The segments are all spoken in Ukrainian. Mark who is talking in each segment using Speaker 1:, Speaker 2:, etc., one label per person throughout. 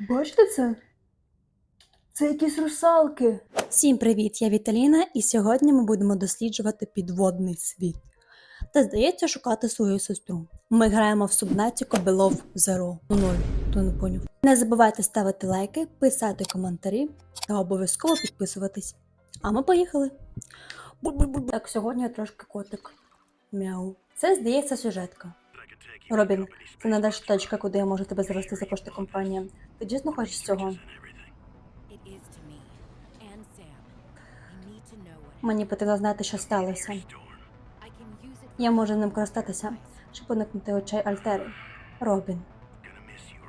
Speaker 1: Бачите це? Це якісь русалки.
Speaker 2: Всім привіт! Я Віталіна, і сьогодні ми будемо досліджувати підводний світ. Та здається шукати свою сестру. Ми граємо в субнаті Zero. Ну, ноль, не поняв. Не забувайте ставити лайки, писати коментарі та обов'язково підписуватись. А ми поїхали. Буль-буль-буль. Так, сьогодні я трошки котик. Мяу. Це здається сюжетка. Робін, це надаш точка, куди я можу тебе завести за кошти компанії. Ти дійсно хочеш цього? Мені потрібно знати, що сталося. Я можу ним користатися, щоб уникнути очей Альтери. Робін.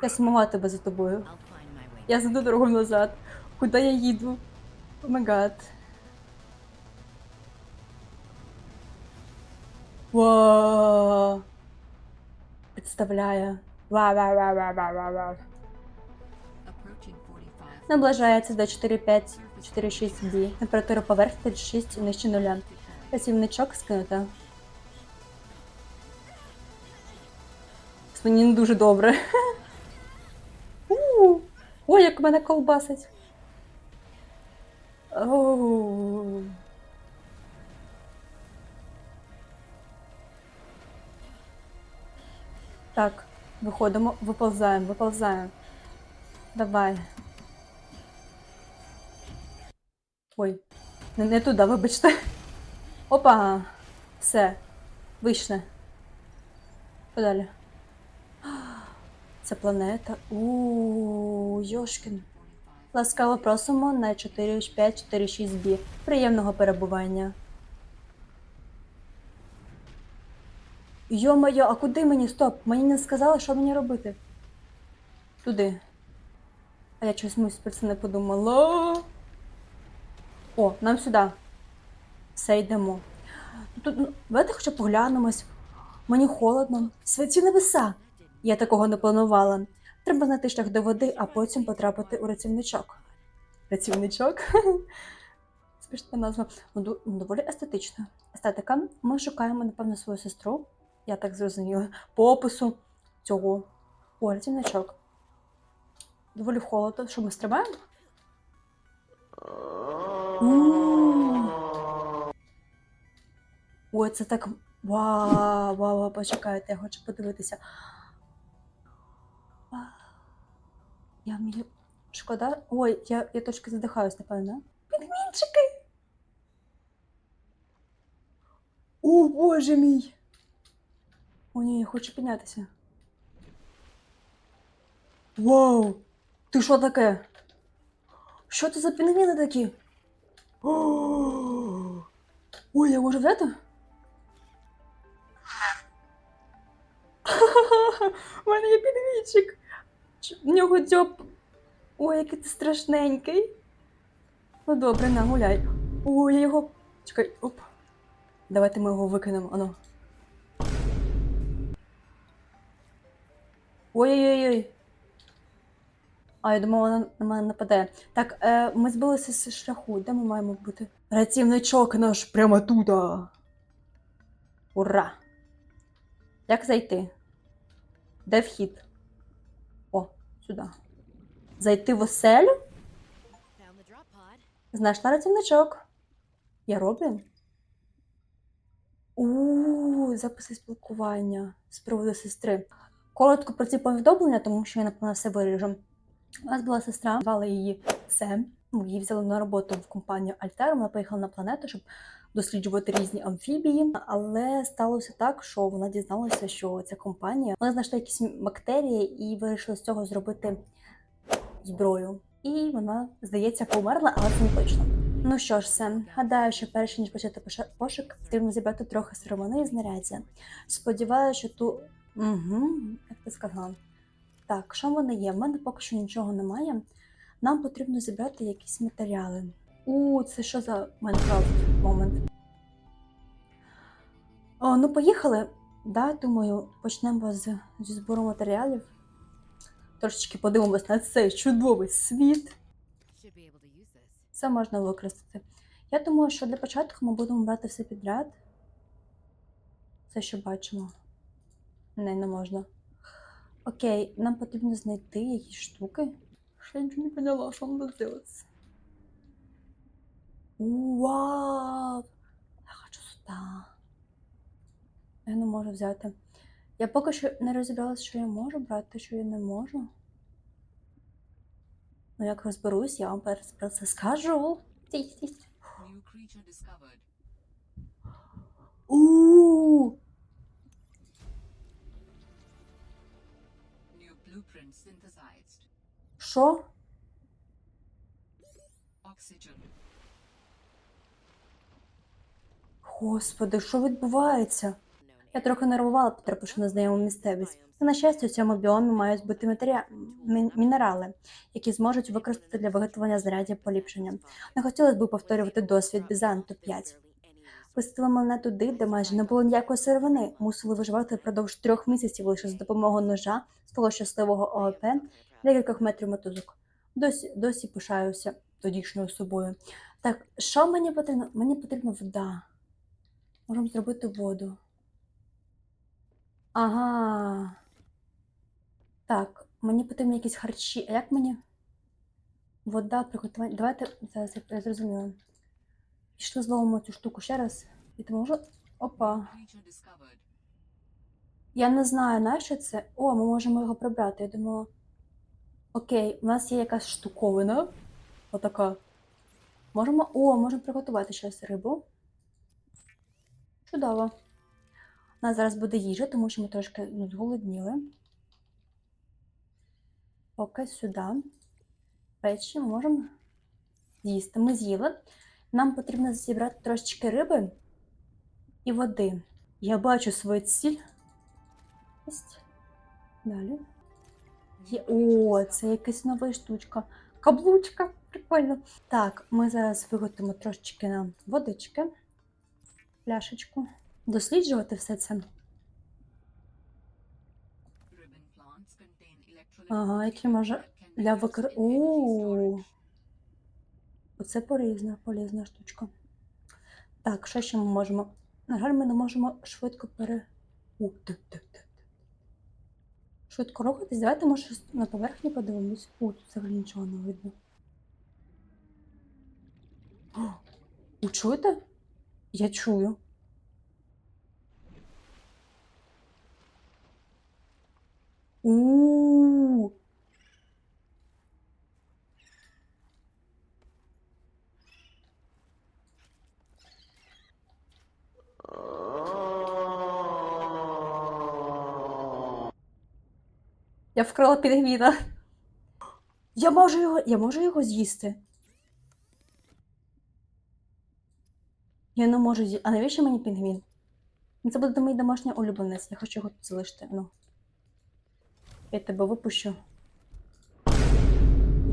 Speaker 2: Я сумуватиму за тобою. Я зайду дорогу назад. Куди я їду? О май гад. Вау. Представляє. Ва-ва-ва-ва-ва-ва.
Speaker 3: Approaching 45.
Speaker 2: Наближається до 4,5, 4,6 D. Температура поверхні 36 нижче нуля. Працівничок скинута. Мені не дуже добре. Ой, як мене колбасить. Оу. Так, виходимо, виползаємо, виползаємо. Давай. Ой, не, не туди, вибачте. Опа! Все. Вийшли. Подалі. Це планета. У Йошкін. Ласкаво просимо на 4546 b Приємного перебування. Йо-моє, а куди мені? Стоп! Мені не сказали, що мені робити. Туди. А я чомусь про це не подумала. О, нам сюди. Все йдемо. Тут, ну, давайте хоча поглянемось. Мені холодно. Святі небеса. Я такого не планувала. Треба знайти шлях до води, а потім потрапити у рятівничок. Рятівничок? Смішна назва. Ну, ну, доволі естетично. Естетика. Ми шукаємо, напевно, свою сестру. Я так зрозуміла. По опису цього. О, рятівничок. Доволі холодно. Що ми стрибаємо? Ой, це так. Вау, вау, почекайте, я хочу подивитися. Я вмію. Шкода. Ой, я, я трошки задихаюсь, напевно. Пінгвінчики! О, боже мій! О, ні, я хочу піднятися. Вау! Ти що таке? Що це за пінгвіни такі? Ой, я можу взяти? У мене є підвічик. В нього дзьоб. Ой, який ти страшненький. Ну добре, на, гуляй. Ой, я його. Чекай, оп. Давайте ми його викинемо, ано. Ой-ой-ой. А, я думала, вона на мене нападе. Так, е, ми збилися з шляху. Де ми маємо бути? Рятівничок наш прямо тут. Ура! Як зайти? Де вхід? О, сюди. Зайти в оселю? Знайшла рятівничок. Я Робін? У записи спілкування з приводу сестри. Коротко про ці повідомлення, тому що я напевно все виріжу. У нас була сестра, звали її Сем. Її взяли на роботу в компанію Альтер. Вона поїхала на планету, щоб досліджувати різні амфібії. Але сталося так, що вона дізналася, що ця компанія вона знайшла якісь бактерії і вирішила з цього зробити зброю. І вона, здається, померла, але це не точно. Ну що ж, Сем, гадаю, що перш ніж почати пошук, потрібно зібрати трохи сировини і знаряддя. Сподіваюся, що ту. Угу, як ти сказала. Так, що в мене є? В мене поки що нічого немає. Нам потрібно зібрати якісь матеріали. У, це що за Майнкрафт момент? О, ну поїхали. Да, думаю, почнемо з, зі збору матеріалів. Трошечки подивимось на цей чудовий світ. Це можна використати. Я думаю, що для початку ми будемо брати все підряд. Це що бачимо. Не, не можна. Окей, нам потрібно знайти якісь штуки. Я ничего не поняла, что надо сделать. Вау! Я хочу сюда. Я не можу взяти. Я поки що не розібралася, що я можу брати, що я не можу. Ну, як розберусь, я вам перш про це скажу. Стій, стій, стій. Що? Господи, що відбувається? Я трохи нервувала, потрапивши на знайому місцевість. Та, на щастя, у цьому біомі мають бути матеріа... мін- мінерали, які зможуть використати для виготовлення знарядів поліпшення. Не хотілося б повторювати досвід Бізанту 5. Пустили мене туди, де майже не було ніякої сировини. Мусили виживати впродовж трьох місяців лише за допомогою ножа, свого щасливого ООП, декількох метрів мотузок. Досі, досі пишаюся тодішньою собою. Так, що мені потрібно? Мені потрібна вода. Можемо зробити воду. Ага. Так, мені потрібні якісь харчі. А як мені? Вода, приготування. Давайте зараз я- зрозуміла. Пішли зловимо цю штуку ще раз. І тому можу. Опа. Я не знаю, на що це. О, ми можемо його прибрати. Я думала. Окей, у нас є якась штуковина. Отака. Можемо. О, можемо приготувати щось рибу. Чудово. У нас зараз буде їжа, тому що ми трошки ну, зголодніли. Поки сюди. Печі можемо з'їсти. Ми з'їли. Нам потрібно зібрати трошечки риби і води. Я бачу свою ціль. Далі. Є... О, це якась нова штучка. Каблучка. Прикольно. Так, ми зараз виготовимо трошечки нам водички, пляшечку. Досліджувати все це. Ага, які може для викр... О. Оце полезна, полезна штучка. Так, що ще ми можемо? На жаль, ми не можемо швидко пере. У, ти, ти. Швидко рухатись. Давайте, може, на поверхню подивимось. У, тут взагалі нічого не видно. О, ви чуєте? Я чую. У. Я вкрала пінгвіна. Я можу його. Я можу його з'їсти. Я не можу з'їсти. А навіщо мені пінгвін? Це буде мій домашній улюбленець. Я хочу його тут залишити. Ну. Я тебе випущу.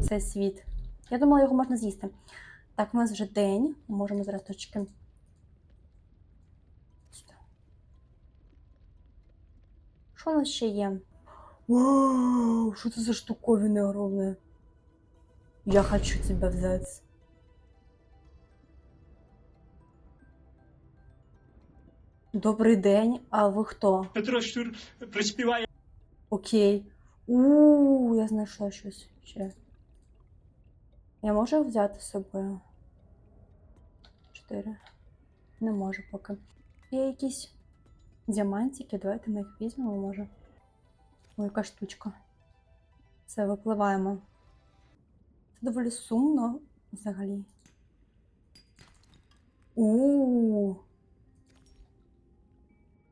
Speaker 2: Це світ. Я думала, його можна з'їсти. Так, у нас вже день. Ми можемо зараз точки. Що у нас ще є? Вау, что это за штуковины огромные? Я хочу тебя взять. Добрий день, а ви хто?
Speaker 4: Петро Щур приспіває.
Speaker 2: Окей. У, я знайшла щось ще. Я можу взяти з собою? Чотири. Не можу поки. Є якісь діамантики, давайте ми їх візьмемо, може. Ой, яка штучка. Все, випливаємо. Це доволі сумно взагалі. У.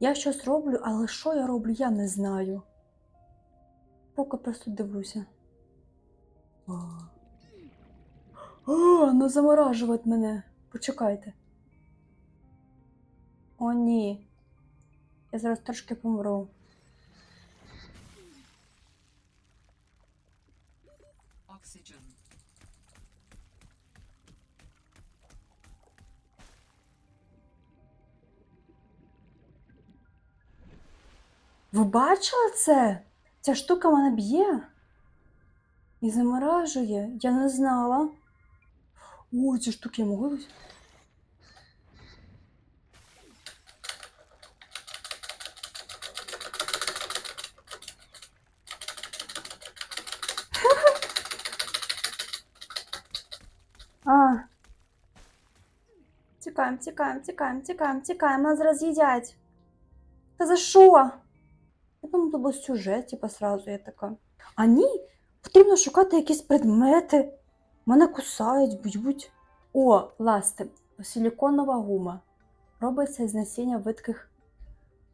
Speaker 2: Я щось роблю, але що я роблю, я не знаю. Поки просто дивлюся. О, О, ну заморажувати мене. Почекайте. О, ні. Я зараз трошки помру.
Speaker 5: Oxygen.
Speaker 2: Ви бачили це? Ця штука мене б'є і заморажує. Я не знала. О, ці штуки я можу. взяти? Тікаємо, тікаємо, тікаємо, тікаємо, тікаємо, нас зараз їдять. Та за що? Я думаю, то був сюжет, типу, сразу я така. А ні, потрібно шукати якісь предмети. Мене кусають, б'ють. О, ласти, силіконова гума. Робиться з насіння видких.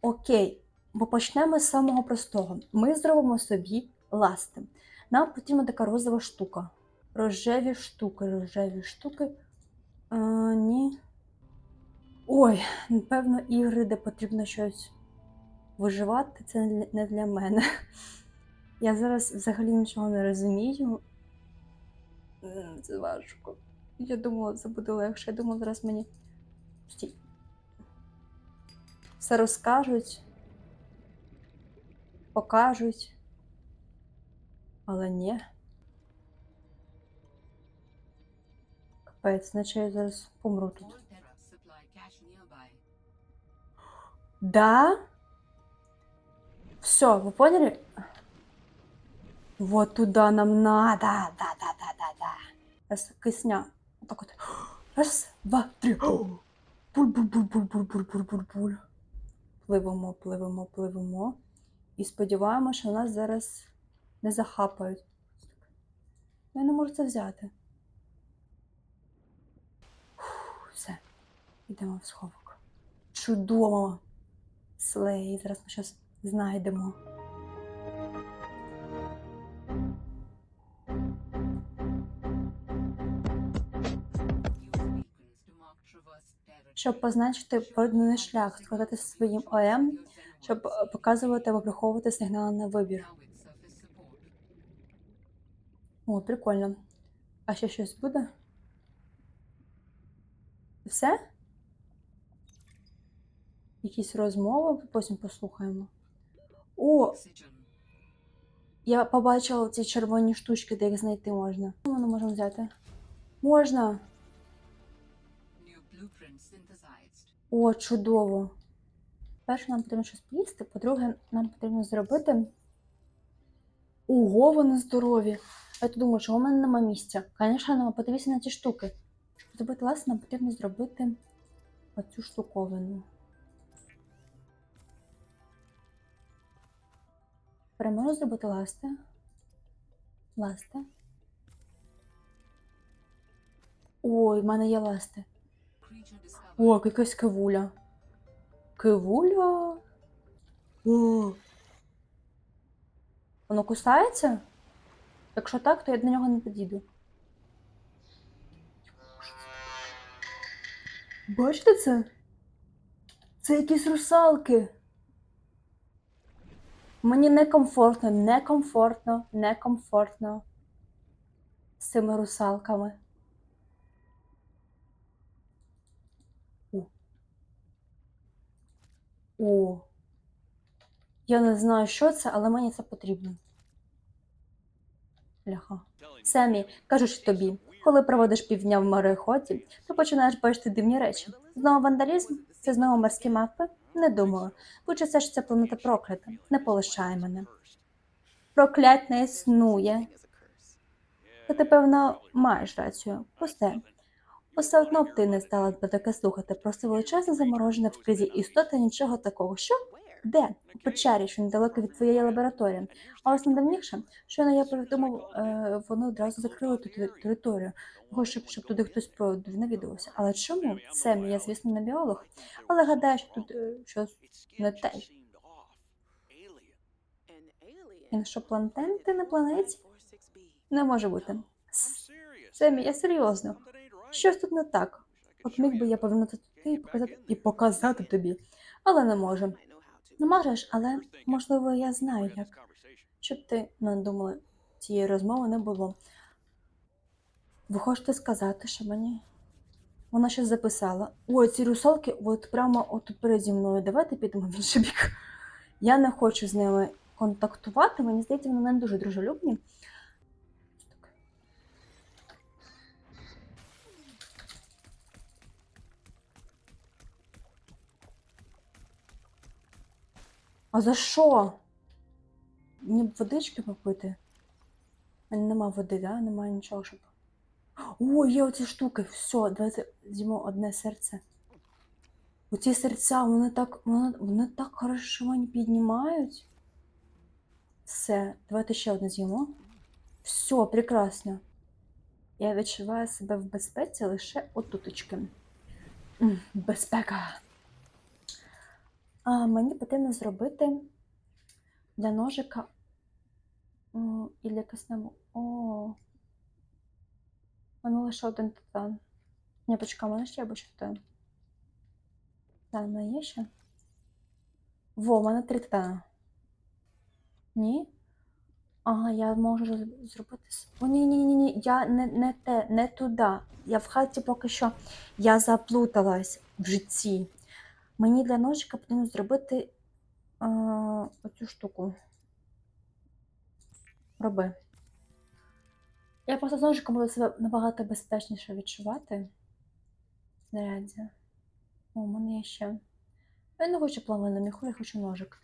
Speaker 2: Окей, бо почнемо з самого простого. Ми зробимо собі ласти. Нам потрібна така розова штука. Рожеві штуки, рожеві штуки. А, ні. Ой, напевно, ігри, де потрібно щось виживати, це не для- мене. Я зараз взагалі нічого не розумію. Це важко. Я думала, це буде легше. Я думала, зараз мені Стій. все розкажуть, покажуть. Але ні. Капець, наче я зараз помру тут. Да? Все, вы поняли? Вот туда нам надо. Да, да, да, да, да. Раз, кисня. Вот так вот. Раз, два, три. Буль-буль-буль-буль-буль-буль-буль-буль. Пливемо, пливемо, пливемо. І сподіваємося, що нас зараз не захапають. Я не можу це взяти. Фух, Все. Йдемо в сховок. Чудово! Слей, зараз ми щось знайдемо. Щоб позначити пройдений шлях, складати своїм ОМ, щоб е, показувати або приховувати сигнали на вибір. О, прикольно. А ще щось буде? Все? Якісь розмови, потім послухаємо. О, я побачила ці червоні штучки, де їх знайти можна. Що ми можемо взяти? Можна! О, чудово. Перше, нам потрібно щось поїсти. По-друге, нам потрібно зробити. Ого, вони здорові. Я тут думаю, чого в мене нема місця. Звісно, нема подивіться на ці штуки. Щоб зробити ласт, нам потрібно зробити оцю штуковину. Переможу зробити ласти. Ласти. Ой, в мене є
Speaker 5: discovered.
Speaker 2: О, якась кивуля. Кивуля. О. Воно кусається? Якщо так, то я до нього не підійду.
Speaker 1: Бачите це? Це якісь русалки.
Speaker 2: Мені некомфортно, некомфортно, некомфортно з цими русалками. О. О. Я не знаю, що це, але мені це потрібно. Ляха. Семі, кажу ж тобі, коли проводиш півдня в мореході, то починаєш бачити дивні речі. Знову вандалізм? Це знову морські мавпи? Не думаю. Лучше все ж ця планета проклята. Не полишай мене. Проклять не існує. Та ти, певно, маєш рацію. Пусте. Усе одно б ти не стала б таке слухати. Просто величезна заморожена в кризі істота нічого такого. Що? Де? У печері, що недалеко від твоєї лабораторії. А ось найдавніше, що я повідомив, е, вони одразу закрили ту територію, того, щоб, щоб туди хтось про- навідувався. Але чому? Це я, звісно, не біолог, але гадаю, що тут е, щось не те. Іншопланетянти на планеті? Не може бути. Семі, я серйозно. Щось тут не так. От міг би я повернути туди і показати, і показати тобі, але не можу. Не можеш, але можливо я знаю як. Щоб ти не думала, цієї розмови не було. Ви хочете сказати, що мені? Вона щось записала. Ой, ці русалки, от прямо от переді мною. Давайте підемо в інший бік. Я не хочу з ними контактувати. Мені здається, вони не дуже дружелюбні. А за що? Мені б водички попити. У нема води, да? Немає нічого, щоб. О, є оці штуки. Все, давайте з'їмо одне серце. Оці серця, вони так, вони, вони так хорошо мені піднімають. Все, давайте ще одне з'їмо. Все, прекрасно. Я відчуваю себе в безпеці лише отуточки. Безпека. Мені потрібно зробити для ножика м, і для кисневу. О. Воно лише один титан. Ні, почекай, у мене ще або ще титан. Так, в мене є ще? Во, у мене три титана. Ні? Ага, я можу зробити. О, ні, ні, ні, ні, я не, не те, не туди. Я в хаті поки що я заплуталась в житті. Мені для ножика потрібно зробити а, оцю штуку. Роби. Я просто з ножиком буду себе набагато безпечніше відчувати. Знаряддя. О, у мене є ще. Я не хочу плавильну міху, я хочу ножик.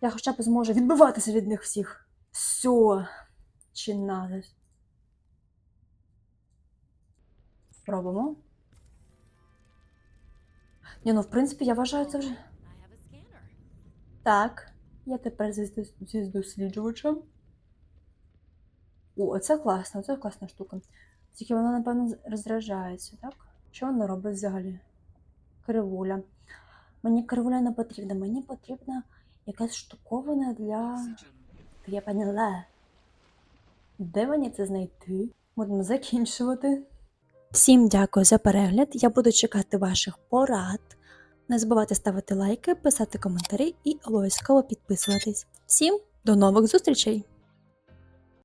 Speaker 2: Я хоча б зможу відбиватися від них всіх. Все. Чи надо. Робимо. Ні, ну в принципі, я вважаю це вже. Так, я тепер зі, досліджувачем. О, це класно, це класна штука. Тільки вона, напевно, розряджається, так? Що вона робить взагалі? Кривуля. Мені кривуля не потрібна, мені потрібна якась штуковина для. Я поняла. Де мені це знайти? Будемо закінчувати. Всім дякую за перегляд. Я буду чекати ваших порад. Не забувайте ставити лайки, писати коментарі і обов'язково підписуватись. Всім до нових зустрічей!